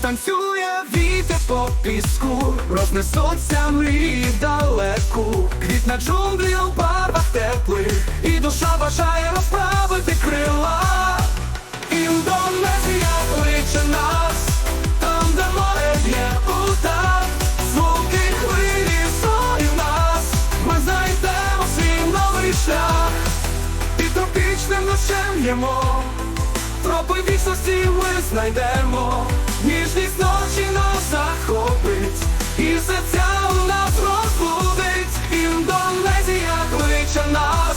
Танцює вітер по піску, рознесуться мрії далеку, квітна джунглі у барвах теплих, і душа бажає розправити крила. Індонезія кличе нас, там, де море б'є у такт, звуки хвилі зорі нас, ми знайдемо свій новий шлях, під тропічним ймо. Тропи вічності ми знайдемо, захопить, і серця у нас розбудить, Індонезія кличе нас,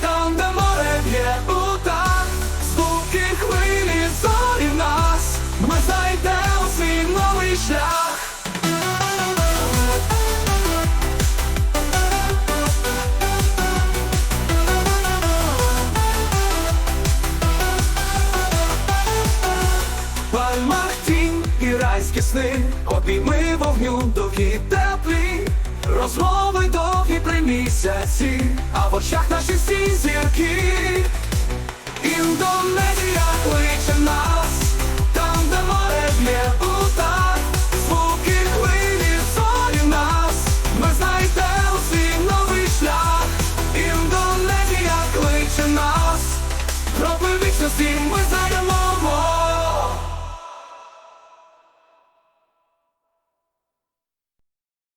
там, де море б'є у такт, звуки хвилі зорі нас, ми знайдемо свій новий шлях. І сни, обійми вогню довгі теплі, розмови довгі при місяці, а в очах наші всі зірки. Індонезія кличе нас, там, де море б'є у такт, звуки хвилі зорі нас, ми знайдемо свій новий шлях. Індонезія кличе нас, Проби вічності ми знайдемо